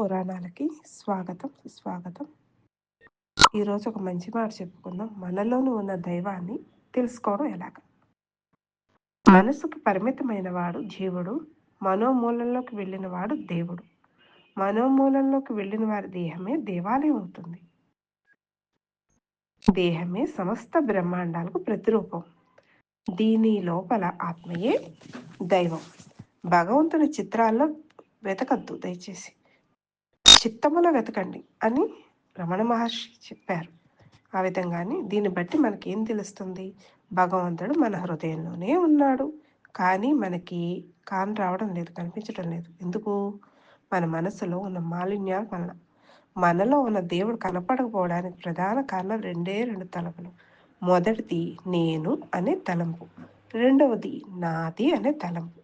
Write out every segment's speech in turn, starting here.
పురాణాలకి స్వాగతం స్వాగతం. ఈరోజు ఒక మంచి మాట చెప్పుకుందాం. మనలోనూ ఉన్న దైవాన్ని తెలుసుకోవడం ఎలాగ? మనసుకు పరిమితమైన వాడు జీవుడు మనోమూలంలోకి వెళ్ళిన వాడు దేవుడు. మనోమూలంలోకి వెళ్ళిన వారి దేహమే దేవాలయం అవుతుంది. దేహమే సమస్త బ్రహ్మాండాలకు ప్రతిరూపం. దీని లోపల ఆత్మయే దైవం. భగవంతుని చిత్రాల్లో వెతకద్దు దయచేసి. చిత్తములో వెతకండి అని రమణ మహర్షి చెప్పారు. ఆ విధంగానే దీన్ని బట్టి మనకేం తెలుస్తుంది? భగవంతుడు మన హృదయంలోనే ఉన్నాడు. కానీ మనకి కాన్ రావడం లేదు కనిపించడం లేదు. ఎందుకు? మన మనసులో ఉన్న మాలిన్యాల వలన. మనలో ఉన్న దేవుడు కనపడకపోవడానికి ప్రధాన కారణం రెండే రెండు తలపులు మొదటిది నేను అనే తలంపు. రెండవది నాది అనే తలంపు.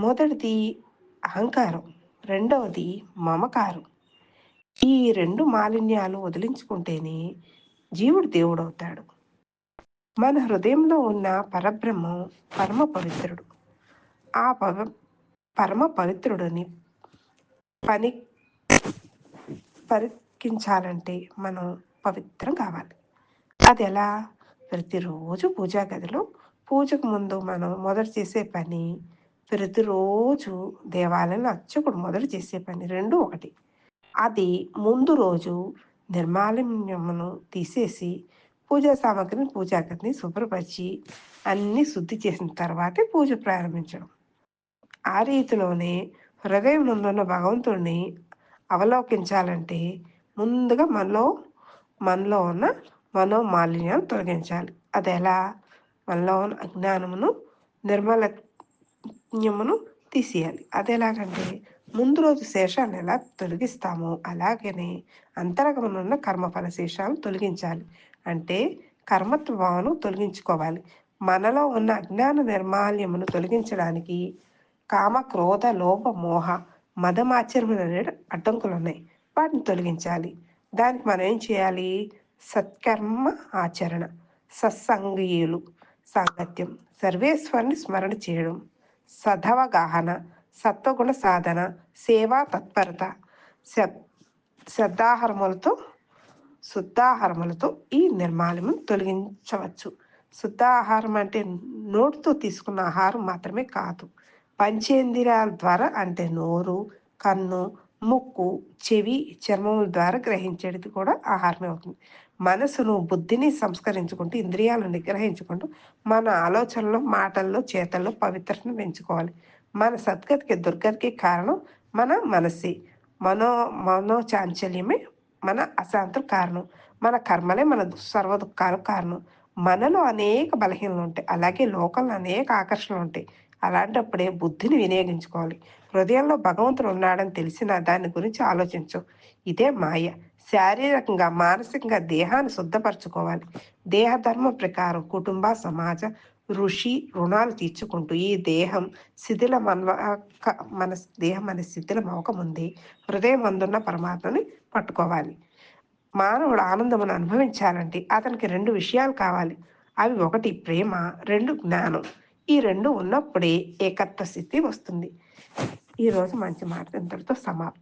మొదటిది అహంకారం. రెండవది మమకారం. ఈ రెండు మాలిన్యాలు వదిలించుకుంటేనే జీవుడు దేవుడవుతాడు. మన హృదయంలో ఉన్న పరబ్రహ్మం పరమ పవిత్రుడు. ఆ పవ పరమ పవిత్రుడిని పని పరికించాలంటే మనం పవిత్రం కావాలి. అది ఎలా ప్రతిరోజు పూజా గదిలో పూజకు ముందు మనం మొదట చేసే పని ప్రతిరోజు దేవాలయంలో అర్చకుడు మొదలు చేసే పని రెండు ఒకటి. అది ముందు రోజు నిర్మాలిన్యమును తీసేసి పూజా సామాగ్రిని పూజాగతిని శుభ్రపరిచి అన్నీ శుద్ధి చేసిన తర్వాతే పూజ ప్రారంభించడం. ఆ రీతిలోనే హృదయం ఉన్న భగవంతుడిని అవలోకించాలంటే ముందుగా మనలో మనలో ఉన్న మనోమాలిన్యాన్ని తొలగించాలి. అది ఎలా? మనలో ఉన్న అజ్ఞానమును నిర్మల పుణ్యమును తీసేయాలి. అది ఎలాగంటే ముందు రోజు శేషాన్ని ఎలా తొలగిస్తామో అలాగనే అంతరగమనున్న కర్మఫల శేషాలను తొలగించాలి. అంటే కర్మత్వ భావను తొలగించుకోవాలి. మనలో ఉన్న అజ్ఞాన నిర్మాల్యమును తొలగించడానికి కామ క్రోధ లోభ మోహ మదమాచరణ అడ్డంకులు ఉన్నాయి వాటిని తొలగించాలి. దానికి మనం ఏం చేయాలి? సత్కర్మ ఆచరణ సత్సంగీయులు సాంగత్యం సర్వేశ్వరుని స్మరణ చేయడం. సధవగాహన సత్వగుణ సాధన సేవా తత్పరత శ్రద్ధాహారములతో శుద్ధాహారములతో ఈ నిర్మాణము తొలగించవచ్చు. శుద్ధాహారం అంటే నోటితో తీసుకున్న ఆహారం మాత్రమే కాదు. పంచేంద్రియాల ద్వారా అంటే నోరు కన్ను ముక్కు చెవి చర్మముల ద్వారా గ్రహించేది కూడా ఆహారమే అవుతుంది. మనసును బుద్ధిని సంస్కరించుకుంటూ ఇంద్రియాలను నిగ్రహించుకుంటూ మన ఆలోచనలో మాటల్లో చేతల్లో పవిత్రతను పెంచుకోవాలి. మన సద్గతికి దుర్గతికి కారణం మన మనసే మనో మనో చాంచల్యమే మన అశాంతుల కారణం. మన కర్మలే మన సర్వ కారణం. మనలో అనేక బలహీనలు ఉంటాయి. అలాగే లోకంలో అనేక ఆకర్షణలు ఉంటాయి. అలాంటప్పుడే బుద్ధిని వినియోగించుకోవాలి. హృదయంలో భగవంతుడు ఉన్నాడని తెలిసిన దాని గురించి ఆలోచించు. ఇదే మాయ. శారీరకంగా మానసికంగా దేహాన్ని శుద్ధపరచుకోవాలి. దేహధర్మం ప్రకారం కుటుంబ సమాజ ఋషి రుణాలు తీర్చుకుంటూ ఈ దేహం శిథిల మన దేహం అనే శిథిలం అవ్వకముందే హృదయం అందున్న పరమాత్మని పట్టుకోవాలి. మానవుడు ఆనందమును అనుభవించాలంటే అతనికి రెండు విషయాలు కావాలి. అవి ఒకటి ప్రేమ రెండు జ్ఞానం. ఈ రెండు ఉన్నప్పుడే ఏకత్వ స్థితి వస్తుంది. ఈరోజు మంచి మాట ఇంతటితో సమాప్తం.